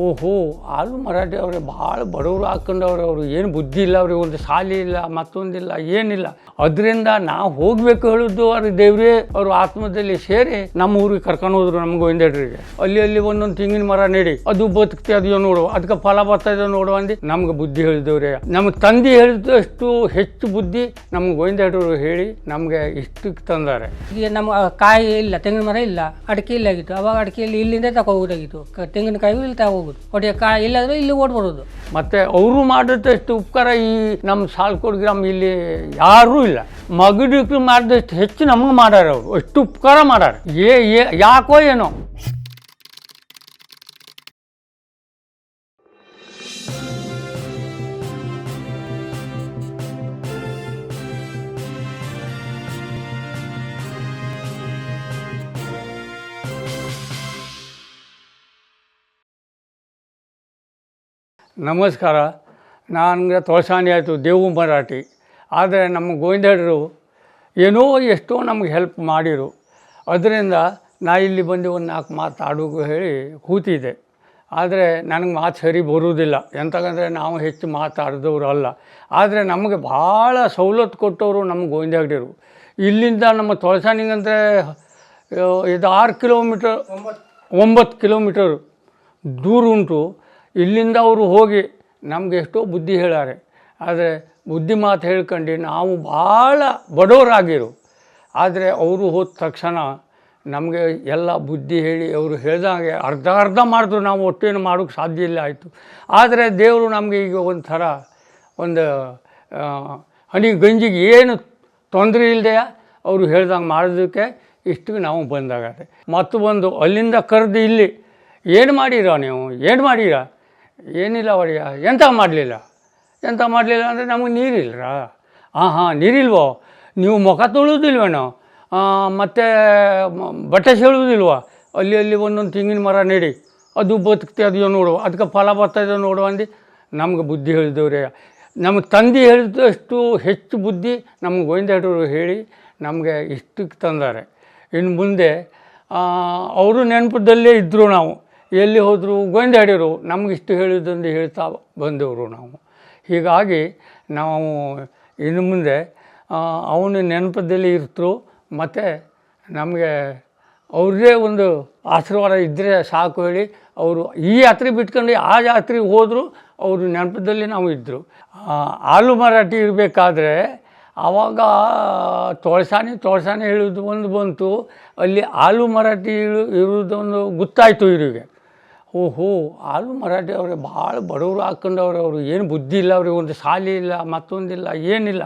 ಓಹೋ ಆಲು ಮರಾಠಿ ಅವರೇ, ಭಾಳ ಬಡವರು ಹಾಕೊಂಡವ್ರೆ ಅವರು. ಏನು ಬುದ್ಧಿ ಇಲ್ಲ ಅವ್ರಿಗೆ, ಒಂದು ಶಾಲೆ ಇಲ್ಲ, ಮತ್ತೊಂದಿಲ್ಲ, ಏನಿಲ್ಲ. ಅದರಿಂದ ನಾವು ಹೋಗ್ಬೇಕು ಹೇಳಿದ್ದು ಅವ್ರ ದೇವ್ರೇ, ಅವ್ರ ಆತ್ಮದಲ್ಲಿ ಸೇರಿ ನಮ್ಮ ಊರಿಗೆ ಕರ್ಕೊಂಡು ಹೋದ್ರು ನಮ್ಗೆ ಗೋವಿಂದಡ್ರಿಗೆ ಅಲ್ಲಿ ಅಲ್ಲಿ ಒಂದೊಂದು ತೆಂಗಿನ ಮರ ನೀಡಿ. ಅದು ಬದುಕ್ತಿ, ಅದೆಯೋ ನೋಡು ಅದಕ್ಕೆ ಫಲ ಬರ್ತಾ ನೋಡು ಅಂದು ನಮ್ಗೆ ಬುದ್ಧಿ ಹೇಳಿದವ್ರೆ. ನಮ್ಮ ತಂದೆ ಹೇಳಿದಷ್ಟು ಹೆಚ್ಚು ಬುದ್ಧಿ ನಮ್ಮ ಒಂದೆಡ್ರು ಹೇಳಿ ನಮಗೆ ಇಷ್ಟಕ್ಕೆ ತಂದಾರೆ. ಈಗ ನಮ್ಮ ಕಾಯಿ ಇಲ್ಲ, ತೆಂಗಿನ ಮರ ಇಲ್ಲ, ಅಡಿಕೆ ಇಲ್ಲಾಗಿತ್ತು ಅವಾಗ ಅಡಿಕೆಯಲ್ಲಿ ಇಲ್ಲಿಂದ ತಗೋಬೋದಾಗಿತ್ತು ಕ- ತೆಂಗಿನಕಾಯಿ ಇಲ್ಲಿ ತಗೋಬೋದು ಒಟ್ಟಿಗೆ ಕಾ ಇಲ್ಲಾಂದ್ರೆ ಇಲ್ಲಿ ಓಡ್ಬರೋದು ಮತ್ತೆ ಅವರು ಮಾಡಿದಷ್ಟು ಉಪಕಾರ ಈ ನಮ್ಮ ಸಾಲ್ಕೋಡ್ ಗ್ರಾಮ ಇಲ್ಲಿ ಯಾರೂ ಇಲ್ಲ. ಮಗಡಿಗೆ ಮಾಡಿದಷ್ಟು ಹೆಚ್ಚು ನಮಗೆ ಮಾಡ್ಯಾರ ಅವರು. ಅಷ್ಟು ಉಪಕಾರ ಮಾಡ್ಯಾರ. ಏ- ಯಾಕೋ ಏನೋ. ನಮಸ್ಕಾರ. ನನಗೆ ತೋಷಾನಿ ಆಯಿತು ದೇವು ಮರಾಠಿ. ಆದರೆ ನಮ್ಮ ಗೋವಿಂದರು ಏನೋ ಎಷ್ಟೋ ನಮಗೆ ಹೆಲ್ಪ್ ಮಾಡಿರು. ಅದರಿಂದ ನಾ ಇಲ್ಲಿ ಬಂದು ಒಂದು ನಾಲ್ಕು ಮಾತಾಡು ಹೇಳಿ ಕೂತಿದ್ದೆ. ಆದರೆ ನನಗೆ ಮಾತು ಸರಿ ಬರುವುದಿಲ್ಲ ಎಂತಕಂದರೆ ನಾವು ಹೆಚ್ಚು ಮಾತಾಡಿದವರು ಅಲ್ಲ. ಆದರೆ ನಮಗೆ ಭಾಳ ಸವಲತ್ತು ಕೊಟ್ಟವರು ನಮ್ಮ ಗೋವಿಂದಗಡಿರು ಇಲ್ಲಿಂದ ನಮ್ಮ ತೊಳಸಾನಿಗಂದರೆ ಇದು ಆರು ಕಿಲೋಮೀಟರ್ ಒಂಬತ್ತು ಕಿಲೋಮೀಟರ್ ದೂರ ಉಂಟು. ಇಲ್ಲಿಂದ ಅವರು ಹೋಗಿ ನಮಗೆ ಎಷ್ಟೋ ಬುದ್ಧಿ ಹೇಳಾರೆ ಆದರೆ ಬುದ್ಧಿ ಮಾತು ಹೇಳ್ಕೊಂಡು ನಾವು ಭಾಳ ಬಡವರಾಗಿರು. ಆದರೆ ಅವರು ಹೋದ ತಕ್ಷಣ ನಮಗೆ ಎಲ್ಲ ಬುದ್ಧಿ ಹೇಳಿ ಅವರು ಹೇಳ್ದಂಗೆ ಅರ್ಧ ಅರ್ಧ ಮಾಡಿದ್ರು ನಾವು ಒಟ್ಟೇನು ಮಾಡೋಕ್ಕೆ ಸಾಧ್ಯ ಇಲ್ಲ ಆಯಿತು. ಆದರೆ ದೇವರು ನಮಗೆ ಈಗ ಒಂಥರ ಒಂದು ಹನಿ ಗಂಜಿಗೆ ಏನು ತೊಂದರೆ ಇಲ್ಲದೆ ಅವರು ಹೇಳ್ದಂಗೆ ಮಾಡೋದಕ್ಕೆ ಇಷ್ಟು ನಾವು ಬಂದಾಗತ್ತೆ ಮತ್ತು ಬಂದು ಅಲ್ಲಿಂದ ಕರೆದು ಇಲ್ಲಿ ಏನು ಮಾಡಿರೋ ನೀವು? ಏನು ಮಾಡೀರ? ಏನಿಲ್ಲ ಒಡೆಯ ಎಂಥ ಮಾಡಲಿಲ್ಲ? ಎಂಥ ಮಾಡಲಿಲ್ಲ ಅಂದರೆ ನಮಗೆ ನೀರಿಲ್ಲರ ಹಾಂ ಹಾಂ ನೀರಿಲ್ವೋ? ನೀವು ಮುಖ ತೊಳುವುದಿಲ್ವೇನೋ ಮತ್ತು ಬಟ್ಟೆ ಸೆಳುವುದಿಲ್ವ? ಅಲ್ಲಿ ಅಲ್ಲಿ ಒಂದೊಂದು ತೆಂಗಿನ ಮರ ನೆಡಿ. ಅದು ಬದುಕ್ತೆ, ಅದೆಯೋ ನೋಡು ಅದಕ್ಕೆ ಫಲ ಬರ್ತಾಯಿದೆಯೋ ನೋಡು ಅಂದು. ನಮ್ಗೆ ಬುದ್ಧಿ ಹೇಳಿದವ್ರೆ. ನಮ್ಮ ತಂದೆ ಹೇಳಿದಷ್ಟು ಹೆಚ್ಚು ಬುದ್ಧಿ ನಮ್ಮ ಗೋವಿಂದರು ಹೇಳಿ ನಮಗೆ ಇಷ್ಟಕ್ಕೆ ತಂದಾರೆ. ಇನ್ನು ಮುಂದೆ ಅವರು ನೆನಪದಲ್ಲೇ ಇದ್ದರು ನಾವು. ಎಲ್ಲಿ ಹೋದರೂ ಗೋವಿಂದ ನಮಗಿಷ್ಟು ನಮ್ಗೆ ಇಷ್ಟು ಹೇಳಿದಂದು ಹೇಳ್ತಾ ಬಂದವರು ನಾವು. ಹೀಗಾಗಿ ನಾವು ಇನ್ನು ಮುಂದೆ ಅವನ ನೆನಪದಲ್ಲಿ ಇರ್ತರು, ಮತ್ತು ನಮಗೆ ಅವ್ರದ್ದೇ ಒಂದು ಆಶೀರ್ವಾದ ಇದ್ದರೆ ಸಾಕು ಹೇಳಿ, ಅವರು ಈ ಯಾತ್ರೆ ಬಿಟ್ಕೊಂಡು ಆ ಯಾತ್ರೆ ಹೋದರೂ ಅವರು ನೆನಪದಲ್ಲಿ ನಾವು ಇದ್ದರು ಆಲು ಮರಾಠಿ ಇರಬೇಕಾದ್ರೆ ಆವಾಗ ತೋಳ್ಸಾನೆ ತೋಳ್ಸಾನೆ ಹೇಳೋದು ಒಂದು ಬಂತು, ಅಲ್ಲಿ ಆಲು ಮರಾಠಿ ಇರೋದೊಂದು ಗೊತ್ತಾಯಿತು ಇವರಿಗೆ. ಓಹೋ, ಆಲು ಮರಾಠಿ ಅವರೇ, ಭಾಳ ಬಡವರು ಹಾಕೊಂಡವ್ರೆ ಅವರು. ಏನು ಬುದ್ಧಿ ಇಲ್ಲ ಅವ್ರಿಗೆ, ಒಂದು ಶಾಲೆ ಇಲ್ಲ, ಮತ್ತೊಂದಿಲ್ಲ, ಏನಿಲ್ಲ.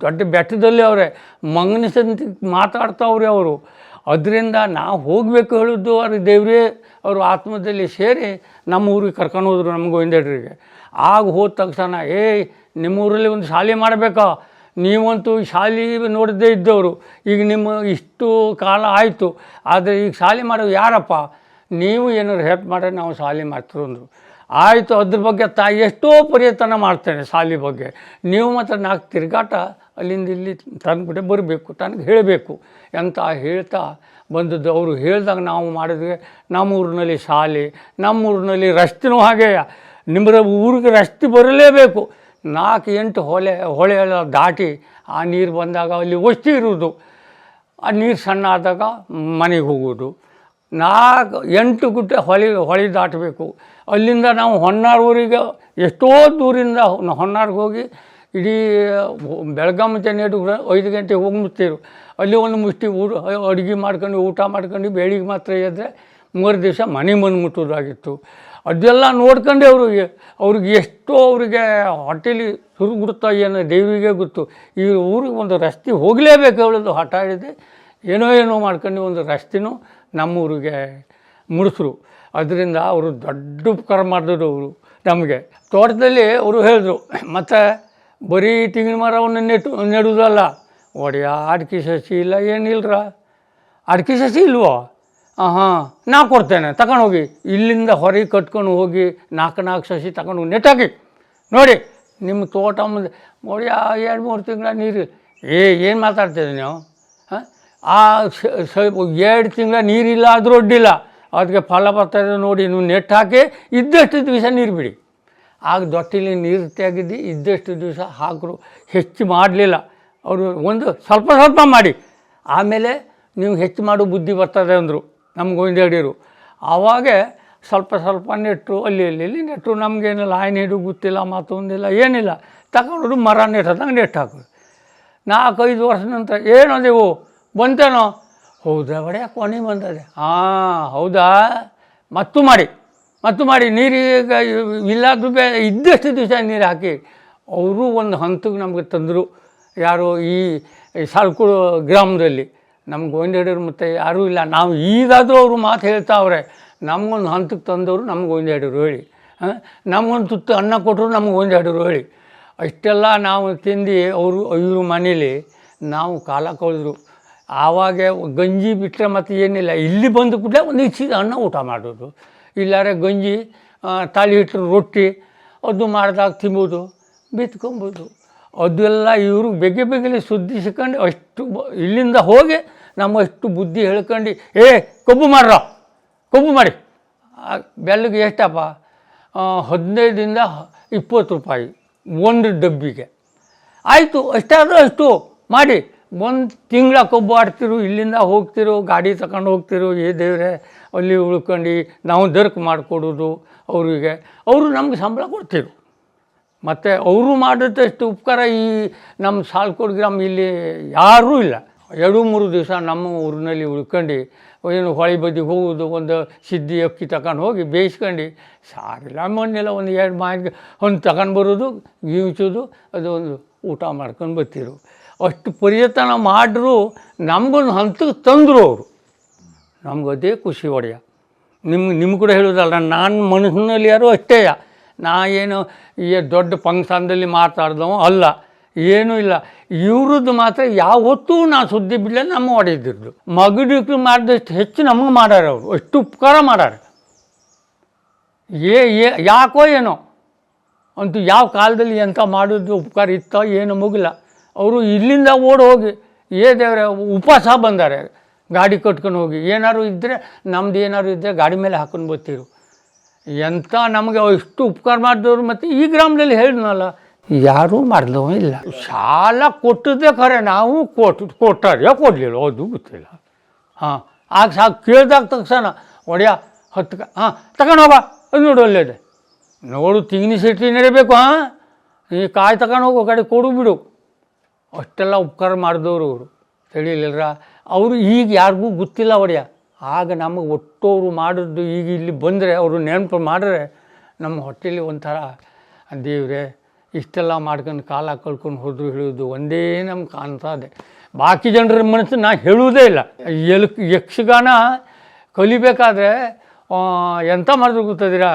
ದೊಡ್ಡ ಬೆಟ್ಟದಲ್ಲಿ ಅವರೇ, ಮಂಗನಿಸಂತ ಮಾತಾಡ್ತಾವ್ರಿ ಅವರು. ಅದರಿಂದ ನಾವು ಹೋಗಬೇಕು ಹೇಳಿದ್ದು ಅವ್ರ ದೇವರೇ, ಅವರು ಆತ್ಮದಲ್ಲಿ ಸೇರಿ ನಮ್ಮ ಊರಿಗೆ ಕರ್ಕೊಂಡು ಹೋದರು ನಮ್ಮ ಗೋವಿಂದಡ್ರಿಗೆ ಆಗ ಹೋದ ತಕ್ಷಣ, ಏಯ್ ನಿಮ್ಮ ಊರಲ್ಲಿ ಒಂದು ಶಾಲೆ ಮಾಡಬೇಕಾ? ನೀವಂತೂ ಶಾಲೆ ನೋಡದೇ ಇದ್ದವರು. ಈಗ ನಿಮ್ಮ ಇಷ್ಟು ಕಾಲ ಆಯಿತು. ಆದರೆ ಈಗ ಶಾಲೆ ಮಾಡೋ ಯಾರಪ್ಪ? ನೀವು ಏನಾದ್ರು ಹೆಲ್ಪ್ ಮಾಡ್ರೆ ನಾವು ಸಾಲಿ ಮಾಡ್ತೀವಿ ಅಂದರು. ಆಯಿತು, ಅದ್ರ ಬಗ್ಗೆ ತಾಯಿ ಎಷ್ಟೋ ಪ್ರಯತ್ನ ಮಾಡ್ತೇನೆ ಶಾಲೆ ಬಗ್ಗೆ. ನೀವು ಮಾತ್ರ ನಾಲ್ಕು ತಿರುಗಾಟ ಅಲ್ಲಿಂದ ಇಲ್ಲಿ ತಂದ್ಬಿಟ್ಟೆ ಬರಬೇಕು, ತನಗೆ ಹೇಳಬೇಕು. ಅಂತ ಹೇಳ್ತಾ ಬಂದದ್ದು ಅವರು ಹೇಳಿದಾಗ ನಾವು ಮಾಡಿದ್ವಿ ನಮ್ಮ ಊರಿನಲ್ಲಿ ಶಾಲೆ ನಮ್ಮ ಊರಿನಲ್ಲಿ ರಸ್ತೆನೂ ಹಾಗೆ. ನಿಮ್ಮರ ಊರಿಗೆ ರಸ್ತೆ ಬರಲೇಬೇಕು. ನಾಲ್ಕು, ಎಂಟು ಹೊಳೆ ಹೊಳೆ ದಾಟಿ ಆ ನೀರು ಬಂದಾಗ ಅಲ್ಲಿ ವಸ್ತಿ ಇರುವುದು. ಆ ನೀರು ಸಣ್ಣ ಆದಾಗ ಮನೆಗೆ ಹೋಗೋದು ನಾಲ್ಕು, ಎಂಟು ಗುಟ್ಟೆ ಹೊಳೆ ಹೊಳೆ ದಾಟಬೇಕು. ಅಲ್ಲಿಂದ ನಾವು ಹೊನ್ನಾರ್ ಊರಿಗೆ ಎಷ್ಟೋ ದೂರಿಂದ ಹೊನ್ನಾರ್ಗೆ ಹೋಗಿ ಇಡೀ ಬೆಳಗಾಂ ನೆಡು ಐದು ಗಂಟೆಗೆ ಹೋಗಿ ಹೋಗ್ಬಿಡ್ತೀರು ಅಲ್ಲಿ ಒಂದು ಮುಷ್ಟಿ ಊಟ ಅಡುಗೆ ಮಾಡ್ಕೊಂಡು, ಊಟ ಮಾಡ್ಕೊಂಡು, ಬೆಳಿಗ್ಗೆ ಮಾತ್ರ ಎದ್ದರೆ ಮೂರು ದಿವಸ ಮನೆ ಬಂದು ಮುಟ್ಟೋದಾಗಿತ್ತು. ಅದೆಲ್ಲ ನೋಡ್ಕೊಂಡೆ ಅವರು ಅವ್ರಿಗೆ ಎಷ್ಟೋ ಅವರಿಗೆ ಹೊಟ್ಟೆಲಿ ಸುರುಗುಡ್ತಾ ಏನೋ ದೇವಿಗೆ ಗೊತ್ತು. ಈ ಊರಿಗೆ ಒಂದು ರಸ್ತೆ ಹೋಗಲೇಬೇಕು ಹೇಳೋದು ಹಠ ಹಿಡಿದೆ. ಏನೋ ಏನೋ ಮಾಡ್ಕೊಂಡು ಒಂದು ರಸ್ತೆನೂ ನಮ್ಮೂರಿಗೆ ಮುಡಿಸ್ರು. ಅದರಿಂದ ಅವರು ದೊಡ್ಡ ಉಪಕಾರ ಮಾಡಿದ್ರು ಅವರು, ನಮಗೆ. ತೋಟದಲ್ಲಿ ಅವರು ಹೇಳಿದ್ರು, ಮತ್ತು ಬರೀ ತೆಂಗಿನ ಮರವನ್ನು ನೆಟ್ಟು, ನೆಡುವುದಲ್ಲ. ಒಡೆಯ ಅಡಿಕೆ ಸಸಿ ಇಲ್ಲ ಏನಿಲ್ಲರ ಅಡಿಕೆ ಸಸಿ ಇಲ್ವೋ? ಹಾಂ ಹಾಂ ನಾ ಕೊಡ್ತೇನೆ, ತಗೊಂಡೋಗಿ. ಇಲ್ಲಿಂದ ಹೊರಗೆ ಕಟ್ಕೊಂಡು ಹೋಗಿ, ನಾಲ್ಕು ನಾಲ್ಕು ಸಸಿ ತಗೊಂಡು ನೆಟ್ಟಾಕಿ. ನೋಡಿ, ನಿಮ್ಮ ತೋಟ ಮುಂದೆ, ಒಡೆಯ, ಎರಡು ಮೂರು ತಿಂಗಳ ನೀರು. ಏ, ಏನು ಮಾತಾಡ್ತಿದ್ದೀನಿ ನೀವು? ಆ ಎರಡು ತಿಂಗಳ ನೀರಿಲ್ಲ ಆದರೂ ಅಡ್ಡಿಲ್ಲ ಅದಕ್ಕೆ ಫಲ ಬರ್ತದೆ ನೋಡಿ ನೀವು ನೆಟ್ ಹಾಕಿ ಇದ್ದಷ್ಟು ದಿವಸ ನೀರು ಬಿಡಿ. ಆಗ ದೊಟ್ಟಿಲಿ ನೀರು ತೆಗೆದು ಇದ್ದಷ್ಟು ದಿವಸ ಹಾಕರು, ಹೆಚ್ಚು ಮಾಡಲಿಲ್ಲ. ಅವರು ಒಂದು ಸ್ವಲ್ಪ ಸ್ವಲ್ಪ ಮಾಡಿ. ಆಮೇಲೆ ನೀವು ಹೆಚ್ಚು ಮಾಡೋ ಬುದ್ಧಿ ಬರ್ತದೆ ಅಂದರು ನಮ್ಮ ಗೋವಿಂದಡಿಯರು ಆವಾಗ ಸ್ವಲ್ಪ ಸ್ವಲ್ಪ ನೆಟ್ಟರು ಅಲ್ಲಿ ಅಲ್ಲಿ ನೆಟ್ಟರು ನಮಗೇನಿಲ್ಲ ಆಯ್ನ ಹಿಡು ಗೊತ್ತಿಲ್ಲ ಮತ್ತೊಂದಿಲ್ಲ ಏನಿಲ್ಲ. ತಗೊಂಡು ಮರ ನೆಟ್ಟದಂಗೆ ನೆಟ್ಟು ಹಾಕೋದು ನಾಲ್ಕೈದು ವರ್ಷ ನಂತರ ಏನೋ ಅದೇವು ಬಂತೇನೋ? ಹೌದಾ ಒಡೆಯ ಕೊನೆ ಬಂದದೆ. ಹಾಂ ಹೌದಾ? ಮತ್ತು ಮಾಡಿ ಮತ್ತು ಮಾಡಿ ನೀರಿಗೆ ಇಲ್ಲಾದ್ರೂ ಬೇ ಇದ್ದಷ್ಟು ದಿವಸ ನೀರು ಹಾಕಿ. ಅವರು ಒಂದು ಹಂತಕ್ಕೆ ನಮಗೆ ತಂದರು. ಯಾರು ಈ ಸಾಲ್ಕುಳು ಗ್ರಾಮದಲ್ಲಿ. ನಮ್ಮ ಗೋವಿಂದಡಿಯರು ಮತ್ತು ಯಾರೂ ಇಲ್ಲ. ನಾವು ಈಗಾದರೂ ಅವರು ಮಾತು ಹೇಳ್ತಾವ್ರೆ. ನಮಗೊಂದು ಹಂತಕ್ಕೆ ತಂದವರು ನಮ್ಮ ಗೋವಿಂದಡಿಯರು ಹೇಳಿ. ಹಾಂ? ನಮಗೊಂದು ತುತ್ತು ಅನ್ನ ಕೊಟ್ಟರು ನಮ್ಗೆ ಗೋವಿಂದಡಿಯರು ಹೇಳಿ. ಅಷ್ಟೆಲ್ಲ ನಾವು ತಿಂದು ಅವರು ಇವರು ಮನೇಲಿ ನಾವು ಕಾಲ ಕಳೆದ್ರು. ಆವಾಗ ಗಂಜಿ ಬಿಟ್ಟರೆ ಮತ್ತೆ ಏನಿಲ್ಲ. ಇಲ್ಲಿ ಬಂದು ಕೂಡಲೇ ಒಂದು ಇಚ್ಛಿದ ಅನ್ನ ಊಟ ಮಾಡೋದು. ಇಲ್ಲಾರೆ ಗಂಜಿ ತಾಳಿ ಹಿಟ್ಟರು ರೊಟ್ಟಿ, ಅದು ಮಾಡಿದಾಗ ತಿಂಬೋದು ಬಿತ್ಕೊಬೋದು. ಅದೆಲ್ಲ ಇವರು ಬೆಗೆ ಬೆಗಲಿ ಸುದ್ದಿ ಸಿಕ್ಕಂಡು ಅಷ್ಟು ಇಲ್ಲಿಂದ ಹೋಗಿ ನಮ್ಮ ಅಷ್ಟು ಬುದ್ಧಿ ಹೇಳ್ಕೊಂಡು, ಏ, ಕೊಬ್ಬು ಮಾಡ್ರ, ಕೊಬ್ಬು ಮಾಡಿ. ಬೆಲ್ಲಗೆ ಎಷ್ಟಪ್ಪ? ಹದಿನೈದರಿಂದ ಇಪ್ಪತ್ತು ರೂಪಾಯಿ, ಒಂದು ಡಬ್ಬಿಗೆ. ಆಯಿತು, ಅಷ್ಟಾದರೂ ಅಷ್ಟು ಮಾಡಿ. ಒಂದು ತಿಂಗಳ ಕೊಬ್ಬು ಆಡ್ತಿರು, ಇಲ್ಲಿಂದ ಹೋಗ್ತಿರು, ಗಾಡಿ ತಗೊಂಡು ಹೋಗ್ತಿರು, ಏ ದೇವ್ರೆ, ಅಲ್ಲಿ ಉಳ್ಕೊಂಡು, ನಾವು ದರ್ಕ್ ಮಾಡಿಕೊಡೋದು ಅವರಿಗೆ. ಅವರು ನಮ್ಗೆ ಸಂಬಳ ಕೊಡ್ತಿರು. ಮತ್ತು ಅವರು ಮಾಡಿದಷ್ಟು ಉಪಕಾರ ಈ ನಮ್ಮ ಸಾಲ್ಕೋಡ್ ಗ್ರಾಮ ಇಲ್ಲಿ ಯಾರೂ ಇಲ್ಲ. ಎರಡು, ಮೂರು ದಿವಸ ನಮ್ಮ ಊರಿನಲ್ಲಿ ಉಳ್ಕೊಂಡು, ಏನು ಹೊಳೆ ಬದಿಗೆ ಹೋಗೋದು, ಒಂದು ಸಿದ್ಧಿ ಅಕ್ಕಿ ತಗೊಂಡು ಹೋಗಿ ಬೇಯಿಸ್ಕೊಂಡು, ಸಾರಿಲ್ಲ ಮಣ್ಣಿಲ್ಲ ಒಂದು ಎರಡು ಮಾಯಿಗೆ ಒಂದು ತಗೊಂಡು ಬರೋದು ಗೀವಿಸೋದು ಅದು ಒಂದು ಊಟ ಮಾಡ್ಕೊಂಡು ಬರ್ತಿರು. ಅಷ್ಟು ಪರಿಯತನ ಮಾಡ್ರು ನಮಗೊಂದು ಹಂತಕ್ಕೆ ತಂದರು ಅವರು. ನಮ್ಗೆ ಅದೇ ಖುಷಿ ಒಡೆಯ. ನಿಮ್ಗೆ ನಿಮ್ಗೆ ಕೂಡ ಹೇಳೋದಲ್ಲ, ನಾನು ಮನಸ್ಸಿನಲ್ಲಿ ಯಾರು ಅಷ್ಟೇ ನಾ ಏನು ಈ ದೊಡ್ಡ ಫಂಕ್ಷನ್ದಲ್ಲಿ ಮಾತಾಡ್ದವ ಅಲ್ಲ. ಏನೂ ಇಲ್ಲ. ಇವ್ರದ್ದು ಮಾತ್ರ ಯಾವತ್ತೂ ನಾ ಸುದ್ದಿ ಬಿಡಲ್ಲ ನಮ್ಮ ಹೊಡೆದಿದ್ದು ಮಗಡಿಗೆ ಮಾಡಿದಷ್ಟು ಹೆಚ್ಚು ನಮಗೆ ಮಾಡ್ಯಾರ ಅವರು. ಅಷ್ಟು ಉಪಕಾರ ಮಾಡ್ಯಾರ. ಏ ಏ, ಯಾಕೋ ಏನೋ. ಅಂತೂ ಯಾವ ಕಾಲದಲ್ಲಿ ಎಂಥ ಮಾಡೋದು ಉಪಕಾರ ಇತ್ತೋ ಏನು ಮುಗಿಲ್ಲ. ಅವರು ಇಲ್ಲಿಂದ ಓಡಿ ಹೋಗಿ ಏ ದೇವ್ರೆ, ಉಪವಾಸ ಬಂದಾರೆ. ಗಾಡಿ ಕಟ್ಕೊಂಡು ಹೋಗಿ. ಏನಾದ್ರು ಇದ್ದರೆ ನಮ್ದು ಏನಾದ್ರು ಇದ್ದರೆ ಗಾಡಿ ಮೇಲೆ ಹಾಕೊಂಡು ಬರ್ತೀರು. ಎಂಥ ನಮಗೆ ಇಷ್ಟು ಉಪಕಾರ ಮಾಡಿದವರು ಮತ್ತು ಈ ಗ್ರಾಮದಲ್ಲಿ ಹೇಳಿದ್ನಲ್ಲ, ಯಾರೂ ಮಾಡಿದವ ಇಲ್ಲ. ಸಾಲ ಕೊಟ್ಟದ್ದೇ ಖರೆ, ನಾವು ಕೊಟ್ಟು ಕೊಟ್ಟಾರೆ ಕೊಡಲಿಲ್ಲ, ಅದು ಗೊತ್ತಿಲ್ಲ. ಹಾಂ, ಆಗ ಸಾಕು ಕೇಳಿದಾಗ ತಕ್ಷಣ, ಒಡೆಯ, ಹತ್ತು ಕ, ಹಾಂ, ತಗೊಂಡು ಹೋಗ, ಅದು ನೋಡು ಒಳ್ಳೇದೆ ನೋಡು ತಿಂಗಿನ ಸಿಟಿ ನಡಿಬೇಕು, ಹಾಂ? ಈ ಕಾಯಿ ತಗೊಂಡು ಹೋಗು ಕಡೆ ಕೊಡು ಬಿಡು. ಅಷ್ಟೆಲ್ಲ ಉಪಕಾರ ಮಾಡಿದವರು ಅವರು ತಿಳಿಲಿಲ್ಲ ಅವರು ಈಗ ಯಾರಿಗೂ ಗೊತ್ತಿಲ್ಲ ಒಡೆಯ. ಆಗ ನಮಗೆ ಒಟ್ಟೋರು ಮಾಡಿದ್ದು ಈಗ ಇಲ್ಲಿ ಬಂದರೆ ಅವರು ನೆನಪು ಮಾಡಿದ್ರೆ ನಮ್ಮ ಹೊಟ್ಟೆಲಿ ಒಂಥರ, ದೇವ್ರೆ, ಇಷ್ಟೆಲ್ಲ ಮಾಡ್ಕೊಂಡು ಕಾಲ ಕಳ್ಕೊಂಡು ಹೋದ್ರು ಹೇಳೋದು ಒಂದೇ ನಮ್ಗೆ ಕಾಣ್ತಾ ಇದೆ. ಬಾಕಿ ಜನರ ಮನಸ್ಸು ನಾ ಹೇಳುವುದೇ ಇಲ್ಲ. ಎಲ್ ಯಕ್ಷಗಾನ ಕಲಿಬೇಕಾದ್ರೆ ಎಂಥ ಮಾಡಿದ್ರು ಗೊತ್ತದಿರಾ?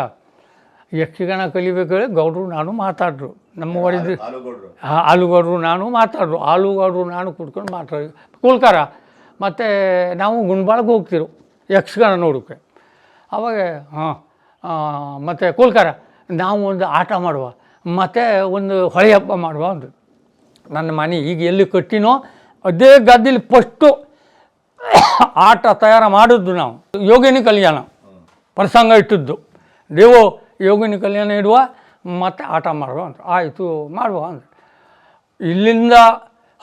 ಯಕ್ಷಗಾನ ಕಲಿಬೇಕಾದ್ರೆ ಗೌಡ್ರು, ನಾನು ಮಾತಾಡ್ರು. ನಮ್ಮ ಹೊಡೆದು ಆಲೂಗೌಡ್ರು. ನಾನು ಮಾತಾಡ್ರು. ಆಲೂಗೌಡರು ನಾನು ಕುಡ್ಕೊಂಡು ಮಾತಾಡಿ ಕೂಲ್ಕಾರ. ಮತ್ತು ನಾವು ಗುಂಡ್ಬಾಳ್ಗೆ ಹೋಗ್ತಿರು. ಯಕ್ಷಗಾನ ನೋಡೋಕ್ಕೆ ಅವಾಗ ಹಾಂ ಮತ್ತು ಕೋಲ್ಕಾರ ನಾವು ಒಂದು ಆಟ ಮಾಡುವ. ಮತ್ತು ಒಂದು ಹೊಳೆ ಹಬ್ಬ ಮಾಡುವ ಅಂದರು. ನನ್ನ ಮನೆ ಈಗ ಎಲ್ಲಿ ಕಟ್ಟಿನೋ ಅದೇ ಗದ್ದೆಲಿ ಫಸ್ಟು ಆಟ ತಯಾರು ಮಾಡಿದ್ದು ನಾವು. ಯೋಗಿನಿ ಕಲ್ಯಾಣ. ಪ್ರಸಂಗ ಇಟ್ಟಿದ್ದು. ದೇವೋ ಯೋಗಿನಿ ಕಲ್ಯಾಣ ಇಡುವ. ಮತ್ತು ಆಟ ಮಾಡುವ ಅಂತ ಆಯಿತು, ಮಾಡುವ ಅಂತ ಇಲ್ಲಿಂದ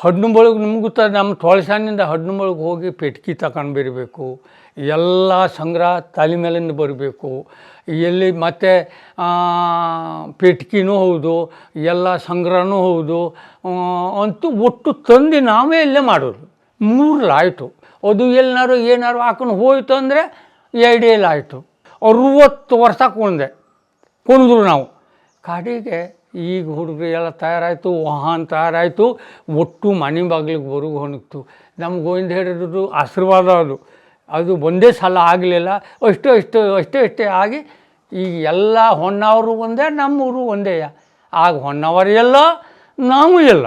ಹಡ್ನುಂಬಳಗೆ ನಿಮ್ಗೆ ತ, ನಮ್ಮ ತೊಳಸಾನಿಂದ ಹಡ್ನುಂಬಳಗೆ ಹೋಗಿ ಪೆಟ್ಕಿ ತಗೊಂಡು ಬರಬೇಕು. ಎಲ್ಲ ಸಂಗ್ರಹ ತಲೆ ಮೇಲಿಂದ ಬರಬೇಕು. ಎಲ್ಲಿ ಮತ್ತು ಪೆಟ್ಕಿನೂ ಹೌದು, ಎಲ್ಲ ಸಂಗ್ರಹನೂ ಹೌದು ಅಂತೂ ಒಟ್ಟು ತಂದು ನಾವೇ ಇಲ್ಲೇ ಮಾಡೋದು. ಮೂರಲಾಯಿತು. ಅದು ಎಲ್ಲಾರು ಏನಾರು ಹಾಕೊಂಡು ಹೋಯ್ತು ಅಂದರೆ ಎರಡೇಲ್ ಆಯಿತು ಅರುವತ್ತು ವರ್ಷ ಕೊಂದೆ. ಕುಣಿದ್ರು ನಾವು. ಕಡೆಗೆ ಈಗ ಹುಡುಗರು ಎಲ್ಲ ತಯಾರಾಯಿತು, ವಾಹನ ತಯಾರಾಯಿತು, ಒಟ್ಟು ಮನೆ ಬಾಗಿಲಿಗೆ ಬರುಗು ಹೊಣಗ್ತು. ನಮ್ಗೆ ಗೋವಿಂದ ಹೇಳಿದ್ರು ಆಶೀರ್ವಾದ ಅದು. ಅದು ಒಂದೇ ಸಲ ಆಗಲಿಲ್ಲ, ಅಷ್ಟು ಅಷ್ಟು, ಅಷ್ಟೇ ಅಷ್ಟೇ ಆಗಿ ಈಗ ಎಲ್ಲ ಹೊನ್ನಾವರು ಒಂದೇ, ನಮ್ಮೂರು ಒಂದೇ. ಆಗ ಹೊನ್ನಾವರು ಎಲ್ಲ, ನಾವು ಎಲ್ಲ.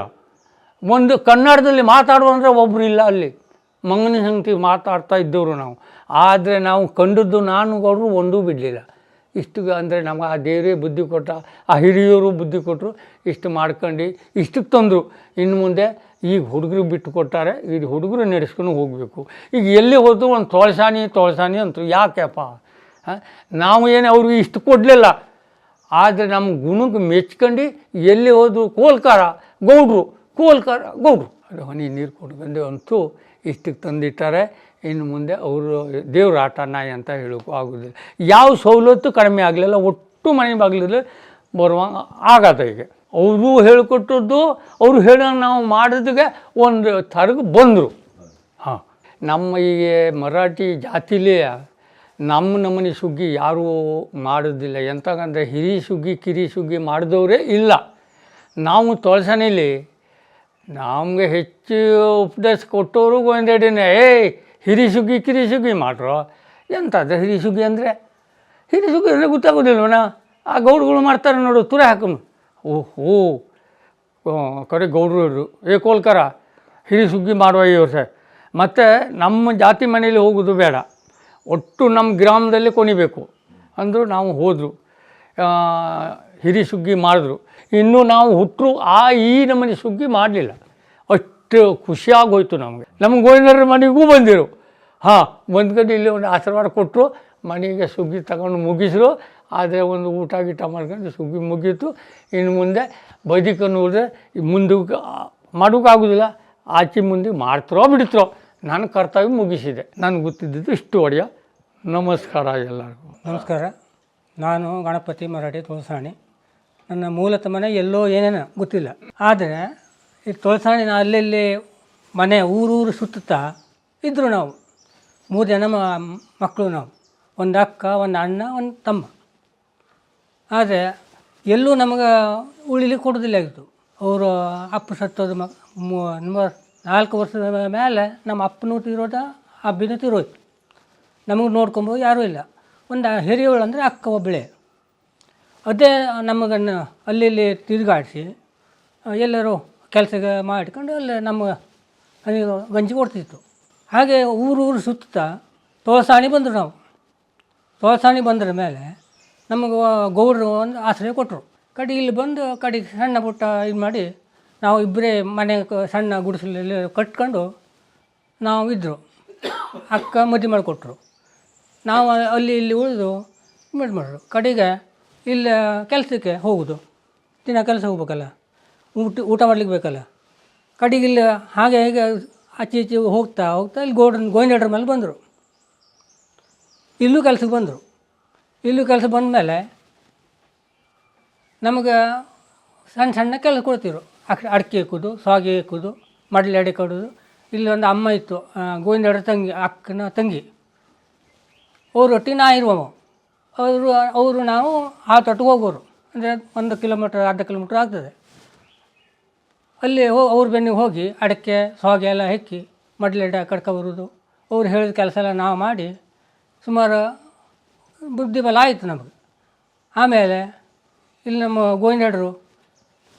ಒಂದು ಕನ್ನಡದಲ್ಲಿ ಮಾತಾಡುವ ಅಂದರೆ ಒಬ್ಬರು ಇಲ್ಲ ಅಲ್ಲಿ. ಮಂಗನ ಸಂಗತಿ ಮಾತಾಡ್ತಾ ಇದ್ದವರು ನಾವು. ಆದರೆ ನಾವು ಕಂಡದ್ದು ನಾನು ಗೌಡರು ಒಂದೂ ಬಿಡಲಿಲ್ಲ. ಇಷ್ಟು ಅಂದರೆ ನಮಗೆ ಆ ದೇವರೇ ಬುದ್ಧಿ ಕೊಟ್ಟ, ಆ ಹಿರಿಯವರು ಬುದ್ಧಿ ಕೊಟ್ಟರು ಇಷ್ಟು ಮಾಡ್ಕೊಂಡು, ಇಷ್ಟಕ್ಕೆ ತಂದರು. ಇನ್ನು ಮುಂದೆ ಈಗ ಹುಡುಗರು ಬಿಟ್ಟು ಕೊಟ್ಟಾರೆ ಇದು ಹುಡುಗರು ನಡೆಸ್ಕೊಂಡು ಹೋಗಬೇಕು. ಈಗ ಎಲ್ಲಿ ಹೋದ್ರು ಒಂದು ತೊಳಸಾನಿ ತೊಳಸಾನಿ ಅಂತರು, ಯಾಕೆಪ್ಪ? ನಾವು ಏನು ಅವ್ರಿಗೆ ಇಷ್ಟು ಕೊಡಲಿಲ್ಲ. ಆದರೆ ನಮ್ಮ ಗುಣಕ್ಕೆ ಮೆಚ್ಕೊಂಡು ಎಲ್ಲಿ ಹೋದ್ರು ಕೋಲ್ಕಾರ, ಗೌಡ್ರು. ಕೋಲ್ಕಾರ ಗೌಡ್ರು. ಅದು ಹನಿ ನೀರು ಕೊಡು ಬಂದೆ ಅಂತೂ ಇಷ್ಟಕ್ಕೆ ತಂದಿಟ್ಟಾರೆ. ಇನ್ನು ಮುಂದೆ ಅವರು ದೇವ್ರ ಆಟ ನಾಯಿ ಅಂತ ಹೇಳೋಕ್ಕೂ ಆಗೋದಿಲ್ಲ. ಯಾವ ಸವಲತ್ತು ಕಡಿಮೆ ಆಗಲಿಲ್ಲ, ಒಟ್ಟು ಮನೆ ಬಾಗಿಲಲ್ಲಿ ಬರುವ ಆಗದ ಈಗ ಅವರು ಹೇಳಿಕೊಟ್ಟದ್ದು, ಅವರು ಹೇಳೋ ನಾವು ಮಾಡಿದ್ಗೆ ಒಂದು ಥರಗೆ ಬಂದರು. ಹಾಂ. ನಮ್ಮ ಈಗ ಮರಾಠಿ ಜಾತಿಲೇ ನಮ್ಮ ನಮ್ಮನೆ ಸುಗ್ಗಿ ಯಾರೂ ಮಾಡೋದಿಲ್ಲ. ಎಂತಕ್ಕಂದ್ರೆ ಹಿರಿ ಸುಗ್ಗಿ, ಕಿರಿ ಸುಗ್ಗಿ ಮಾಡಿದವರೇ ಇಲ್ಲ. ನಾವು ತೊಳಸಣಿಲಿ ನಮಗೆ ಹೆಚ್ಚು ಉಪದೇಶ ಕೊಟ್ಟವರು ಒಂದೆಡಿನೇ ಏಯ್ ಹಿರಿ ಸುಗ್ಗಿ ಕಿರಿ ಸುಗ್ಗಿ ಮಾಡ್ರು? ಎಂಥದ್ದು ಹಿರಿ ಸುಗ್ಗಿ ಅಂದರೆ? ಹಿರಿ ಸುಗ್ಗಿ ಅಂದರೆ ಗೊತ್ತಾಗೋದಿಲ್ವನ? ಆ ಗೌಡ್ಗಳು ಮಾಡ್ತಾರೆ ನೋಡು, ತುರ ಹಾಕೊಂಡು ಓಹೋ ಕರೆ ಗೌಡ್ರು ಇವರು. ಏ, ಕೋಲ್ಕರ ಹಿರಿ ಸುಗ್ಗಿ ಮಾಡುವ ಈ ವರ್ಷ. ಮತ್ತು ನಮ್ಮ ಜಾತಿ ಮನೆಯಲ್ಲಿ ಹೋಗೋದು ಬೇಡ. ಒಟ್ಟು ನಮ್ಮ ಗ್ರಾಮದಲ್ಲಿ ಕೊನಿಬೇಕು. ಅಂದರು ನಾವು ಹೋದರು. ಹಿರಿ ಸುಗ್ಗಿ ಮಾಡಿದ್ರು. ಇನ್ನು ನಾವು ಹುಟ್ಟರು ಆ ಈ ನಮ್ಮನೆ ಸುಗ್ಗಿ ಮಾಡಲಿಲ್ಲ. ಅಷ್ಟು ಖುಷಿಯಾಗೋಯ್ತು ನಮಗೆ. ನಮ್ಮ ಗೋವಿಂದರ ಮನೆಗೂ ಬಂದಿರು. ಹಾಂ ಬಂದ್ಕೊಂಡು ಇಲ್ಲಿ ಒಂದು ಆಶೀರ್ವಾದ ಕೊಟ್ಟರು ಮನೆಗೆ ಸುಗ್ಗಿ ತಗೊಂಡು ಮುಗಿಸಿದ್ರು ಆದರೆ ಒಂದು ಊಟ ಗೀಟ ಮಾಡ್ಕೊಂಡು ಸುಗ್ಗಿ ಮುಗೀತು. ಇನ್ನು ಮುಂದೆ ಬದುಕನ್ನೋದ್ರೆ ಮುಂದಕ್ಕೆ ಮಾಡೋಕ್ಕಾಗೋದಿಲ್ಲ ಆಚೆ ಮುಂದೆ ಮಾಡ್ತಾರೋ ಬಿಡ್ತಾರೋ. ನನ್ನ ಕರ್ತವ್ಯ ಮುಗಿಸಿದೆ. ನನಗೆ ಗೊತ್ತಿದ್ದಿದ್ದು ಇಷ್ಟು ಒಡೆಯ ನಮಸ್ಕಾರ ಎಲ್ಲರಿಗೂ. ನಮಸ್ಕಾರ. ನಾನು ಗಣಪತಿ ಮರಾಠಿ ತುಳಸಾಣಿ. ನನ್ನ ಮೂಲತ ಮನೆ ಎಲ್ಲೋ ಏನೇನೋ ಗೊತ್ತಿಲ್ಲ. ಆದರೆ ಈ ತೊಳಸಾಣಿನ ಅಲ್ಲಲ್ಲಿ ಮನೆ ಊರೂರು ಸುತ್ತುತ್ತಾ ಇದ್ದರು ನಾವು. ಮೂರು ಜನ ಮಕ್ಕಳು ನಾವು. ಒಂದು ಅಕ್ಕ, ಒಂದು ಅಣ್ಣ, ಒಂದು ತಮ್ಮ. ಆದರೆ ಎಲ್ಲೂ ನಮಗೆ ಉಳಿಲಿಕ್ಕೆ ಕೊಡೋದಿಲ್ಲ ಆಗಿತ್ತು ಅವರು ಅಪ್ಪ ಸತ್ತೋದು ಮ ನಾಲ್ಕು ವರ್ಷದ ಮೇಲೆ ನಮ್ಮ ಅಪ್ಪನೂ ತೀರೋದ, ಅಬ್ಬಿನೂ ತಿರೋಯ್ತು. ನಮಗೆ ನೋಡ್ಕೊಂಬೋದು ಯಾರೂ ಇಲ್ಲ. ಒಂದು ಹಿರಿಯವಳು ಅಂದರೆ ಅಕ್ಕ ಒಬ್ಬಳೇ. ಅದೇ ನಮಗನ್ನು ಅಲ್ಲಿ ಇಲ್ಲಿ ತಿರುಗಾಡಿಸಿ ಎಲ್ಲರೂ ಕೆಲಸ ಮಾಡ್ಕೊಂಡು ಅಲ್ಲಿ ನಮ್ಮ ಗಂಜಿ ಕೊಡ್ತಿತ್ತು. ಹಾಗೆ ಊರೂರು ಸುತ್ತಾ ತೋಳಸಾಣಿ ಬಂದರು ನಾವು. ತೋಳಸಾಣಿ ಬಂದ್ರ ಮೇಲೆ ನಮಗೆ ಗೌಡ್ರು ಒಂದು ಆಶ್ರಯ ಕೊಟ್ಟರು ಕಡೆ ಇಲ್ಲಿ ಬಂದು ಕಡೆಗೆ ಸಣ್ಣ ಪುಟ್ಟ ಇದು ಮಾಡಿ ನಾವು ಇಬ್ಬರೇ ಮನೆ ಸಣ್ಣ ಗುಡಿಸಲಲ್ಲಿ ಕಟ್ಕೊಂಡು ನಾವು ಇದ್ದರು ಅಕ್ಕ ಮದುವೆ ಮಾಡಿಕೊಟ್ರು ನಾವು ಅಲ್ಲಿ ಇಲ್ಲಿ ಉಳಿದು ಇದು ಮಾಡಿದ್ರು ಕಡೆಗೆ ಇಲ್ಲ, ಕೆಲಸಕ್ಕೆ ಹೋಗೋದು. ದಿನ ಕೆಲಸ ಹೋಗ್ಬೇಕಲ್ಲ. ಊಟ ಊಟ ಮಾಡ್ಲಿಕ್ಕೆ ಬೇಕಲ್ಲ. ಕಡೆಗೆ ಇಲ್ಲಿ, ಹಾಗೆ, ಹೀಗೆ ಆಚೆ ಈಚೆ ಹೋಗ್ತಾ ಹೋಗ್ತಾ ಇಲ್ಲಿ ಗೋಲ್ಡನ್ ಗೋವಿಂದಡ್ರ ಮೇಲೆ ಬಂದರು. ಇಲ್ಲೂ ಕೆಲಸಕ್ಕೆ ಬಂದರು. ಇಲ್ಲೂ ಕೆಲಸ ಬಂದ ಮೇಲೆ ನಮಗೆ ಸಣ್ಣ ಸಣ್ಣ ಕೆಲಸ ಕೊಡ್ತಿರು ಅಕ್, ಅಡಿಕೆ ಇಕ್ಕೋದು ಸಾಗೆ ಇಕ್ಕೋದು ಮಡಲಿ ಅಡಿಕೆ ಕೊಡೋದು ಇಲ್ಲಿ ಒಂದು ಅಮ್ಮ ಇತ್ತು ಗೋವಿಂದಡ್ರ ತಂಗಿ, ಅಕ್ಕನ ತಂಗಿ. ಅವ್ರೊಟ್ಟಿಗೆ ನಾ ಇರುವವ. ಅವರು ಅವರು ನಾವು ಆ ತೊಟ್ಟಿಗೆ ಹೋಗೋರು. ಅಂದರೆ ಒಂದು ಕಿಲೋಮೀಟ್ರ್ ಅರ್ಧ ಕಿಲೋಮೀಟ್ರ್ ಆಗ್ತದೆ. ಅಲ್ಲಿ ಹೋ, ಅವ್ರ ಬೆನ್ನಿಗೆ ಹೋಗಿ ಅಡಕೆ, ಸೋಗೆ ಎಲ್ಲ ಹೆಕ್ಕಿ ಮಡ್ಲೆಡ ಕಡ್ಕ ಬರೋದು. ಅವ್ರು ಹೇಳಿದ ಕೆಲಸ ಎಲ್ಲ ನಾವು ಮಾಡಿ ಸುಮಾರು ಬುದ್ಧಿ ಬಲ ಆಯಿತು ನಮಗೆ. ಆಮೇಲೆ ಇಲ್ಲಿ ನಮ್ಮ ಗೋವಿಂದಡ್ರು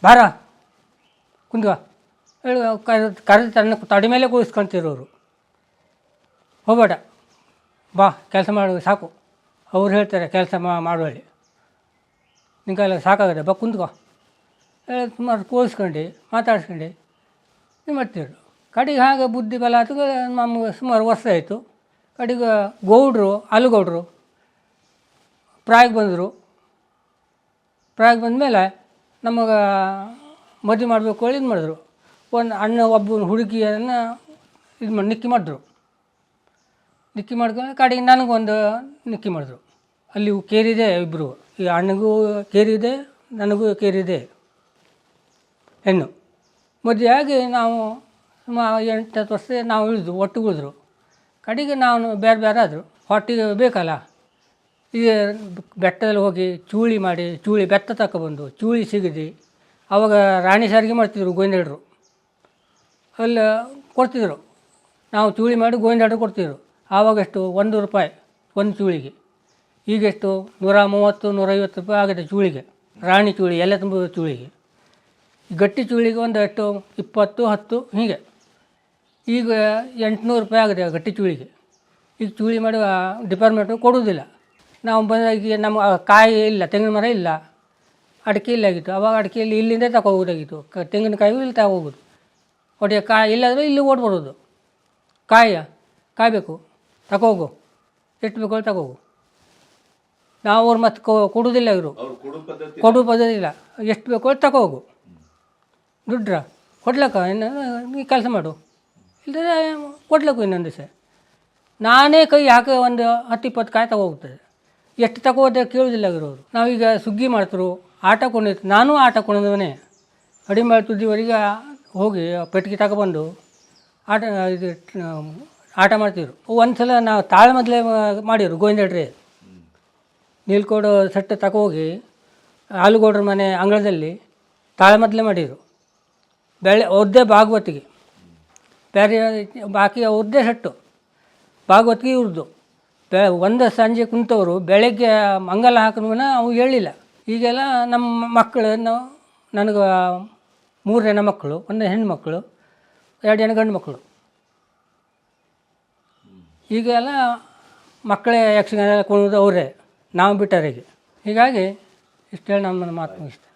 ಬಾರ ಕುಂದ್ವ ಹೇಳಿ, ಕರೆದು ಕರೆದು ತನ್ನ ತಡಿ ಮೇಲೆ ಕೂರಿಸ್ಕೊಂತಿರೋರು ಹೋಗ್ಬೇಡ. ಬಾ, ಕೆಲಸ ಮಾಡು, ಸಾಕು. ಅವ್ರು ಹೇಳ್ತಾರೆ, ಕೆಲಸ ಮಾಡುವಲ್ಲಿ. ನಿಂಗೆಲ್ಲ ಸಾಕಾಗದೆ ಬಾ ಕುಂತ್ಕೋ. ಸುಮಾರು ಕೂರಿಸ್ಕೊಂಡು ಮಾತಾಡ್ಸ್ಕೊಂಡು ಇದು ಮಾಡ್ತಿದ್ರು ಕಡೆಗೆ ಹಾಗೆ ಬುದ್ಧಿ ಬಲ ಆತು, ನಮ್ಗೆ ಸುಮಾರು ವರ್ಷ ಆಯಿತು. ಕಡೆಗೆ ಗೌಡ್ರು, ಅಲುಗೌಡ್ರು ಪ್ರಾಯಕ್ಕೆ ಬಂದರು. ಪ್ರಾಯಕ್ಕೆ ಬಂದಮೇಲೆ ನಮಗೆ ಮದುವೆ ಮಾಡಬೇಕು ಹೇಳಿ ಇದು ಮಾಡಿದ್ರು. ಒಂದು ಅಣ್ಣ ಒಬ್ಬ ಹುಡುಗಿಯನ್ನು ಇದು ಮಾಡಿ, ನಿಕ್ಕಿ ಮಾಡಿದ್ರು. ನಿಕ್ಕಿ ಮಾಡ್ಕೊಂಡು ಕಡೆಗೆ ನನಗೊಂದು ನಿಕ್ಕಿ ಮಾಡಿದ್ರು. ಅಲ್ಲಿ ಕೇರಿದೆ ಇಬ್ಬರು ಈ ಅಣ್ಣಗೂ ಕೇರಿದೆ, ನನಗೂ ಕೇರಿದೆ. ಹೆಣ್ಣು. ಮದುವೆ ಆಗಿ ನಾವು ಸುಮಾರು ಎಂಟು ಹತ್ತು ವರ್ಷ ನಾವು ಇಳಿದು ಒಟ್ಟಿಗೆ ಉಳಿದ್ರು ಕಡೆಗೆ ನಾವು ಬೇರೆ ಬೇರೆ ಆದರು. ಹೊಟ್ಟಿಗೆ ಬೇಕಲ್ಲ? ಈಗ ಬೆಟ್ಟದಲ್ಲಿ ಹೋಗಿ ಚೂಳಿ ಮಾಡಿ, ಚೂಳಿ ಬೆತ್ತ ತಗೊಬಂದು ಚೂಳಿ ಸಿಗದಿ ಅವಾಗ ರಾಣಿ ಸಾರಿಗೆ ಮಾಡ್ತಿದ್ರು ಗೋವಿಂದಡ್ರು ಅಲ್ಲಿ ಕೊಡ್ತಿದ್ರು. ನಾವು ಚೂಳಿ ಮಾಡಿ ಗೋವಿಂದಡ್ರು ಕೊಡ್ತಿದ್ರು. ಆವಾಗಷ್ಟು ಒಂದು ರೂಪಾಯಿ, ಒಂದು ಚೂಳಿಗೆ. ಈಗೆಷ್ಟು ನೂರ ಮೂವತ್ತು ನೂರೈವತ್ತು ರೂಪಾಯಿ ಆಗಿದೆ ಚೂಳಿಗೆ. ರಾಣಿ ಚೂಳಿ, ಎಲೆ ತುಂಬ ಚೂಳಿಗೆ. ಗಟ್ಟಿ ಚೂಳಿಗೆ ಒಂದು ಎಷ್ಟು? ಇಪ್ಪತ್ತು, ಹತ್ತು, ಹೀಗೆ. ಈಗ ಎಂಟುನೂರು ರೂಪಾಯಿ ಆಗಿದೆ ಗಟ್ಟಿ ಚೂಳಿಗೆ. ಈಗ ಚೂಳಿ ಮಾಡಿ ಡಿಪಾರ್ಟ್ಮೆಂಟು ಕೊಡುವುದಿಲ್ಲ. ನಾವು ಬಂದಾಗ ನಮ್ಮ ಕಾಯಿ ಇಲ್ಲ, ತೆಂಗಿನ ಮರ ಇಲ್ಲ. ಅಡಿಕೆ ಇಲ್ಲ ಆಗಿತ್ತು. ಅವಾಗ ಅಡಿಕೆಯಲ್ಲಿ ಇಲ್ಲಿಂದ ತಗೋಬೋದಾಗಿತ್ತು ಕ ತೆಂಗಿನಕಾಯಿ ಇಲ್ಲಿ ತಗೋಬೋದು. ಒಟ್ಟಿಗೆ ಕಾಯಿ ಇಲ್ಲಾದರೆ ಇಲ್ಲಿ ಓಡ್ಬಿಡೋದು ಕಾಯ ಕಾಯಬೇಕು ತಗೋಗು. ಎಷ್ಟು ಬೇಕು ತಗೋಗು. ನಾವು ಅವ್ರು ಮತ್ತೆ ಕೊಡುವುದಿಲ್ಲ ಇವರು. ಅವ್ರು ಕೊಡೋ ಪದ್ಧತಿ ಇಲ್ಲ. ಎಷ್ಟು ಬೇಕೋ ಅದು ತಗೋ ಹೋಗು ದುಡ್ಡ್ರ ಕೊಡ್ಲಕ್ಕ ಇನ್ನು ನೀ ಕೆಲಸ ಮಾಡು. ಇಲ್ಲದ್ರೆ ಕೊಡ್ಲಕ್ಕು ಇನ್ನೊಂದು ದಿವಸ. ನಾನೇ ಕೈ ಹಾಕಿ ಒಂದು ಹತ್ತು ಇಪ್ಪತ್ತು ಕಾಯಿ ತಗೋಗ್ತದೆ. ಎಷ್ಟು ತಗೋದೆ ಕೇಳೋದಿಲ್ಲ ಇರೋರು ನಾವೀಗ ಸುಗ್ಗಿ ಮಾಡ್ತರು ಆಟ ಕೊಂಡಿರ್ತೀವಿ ನಾನೂ ಆಟ ಕೊಂಡಿದ್ದವನೇ ಅಡಿಮೆ ತುದ್ದಿವರೆಗೆ ಹೋಗಿ ಪೆಟ್ಟಿಗೆ ತಗೊಬಂದು ಆಟ ಇದು ಆಟ ಮಾಡ್ತಿದ್ರು. ಒಂದು ಸಲ ನಾವು ತಾಳೆ ಮೊದಲೇ ಮಾಡಿರು ಗೋವಿಂದಡ್ರಿ ನೀಲ್ಕೋಡು ಸೆಟ್ ತಗೋಗಿ ಆಲೂಗೌಡ್ರ ಮನೆ ಅಂಗಳದಲ್ಲಿ ತಾಳಮದ್ಲೆ ಮೊದಲೇ ಮಾಡಿದರು. ಬೆಳೆ ಅವ್ರದ್ದೇ ಭಾಗವತಿಗೆ ಬೇರೆ ಬಾಕಿ ಅವ್ರದ್ದೇ ಸೆಟ್ಟು. ಭಾಗವತಿಗೆ ಇವ್ರದ್ದು. ಬೆ ಒಂದು ಸಂಜೆ ಕುಂತವರು ಬೆಳಗ್ಗೆ ಮಂಗಲ ಹಾಕಿದ್ಮೇಲೆ ಅವು ಹೇಳಿಲ್ಲ. ಈಗೆಲ್ಲ ನಮ್ಮ ಮಕ್ಕಳು ನಾವು ನನಗೆ ಮೂರು ಜನ ಮಕ್ಕಳು ಒಂದು ಹೆಣ್ಣು ಮಕ್ಕಳು, ಎರಡು ಜನ ಗಂಡು ಮಕ್ಕಳು. ಈಗೆಲ್ಲ ಮಕ್ಕಳೇ ಯಕ್ಷಗಾನ ಕುಣಿದು ಅವರೇ. ನಾವು ಬಿಟ್ಟರಿಗೆ ಹೀಗಾಗಿ ಇಷ್ಟು ನಮ್ಮ ಮಾತು ಮುಗಿಸ್ತೇನೆ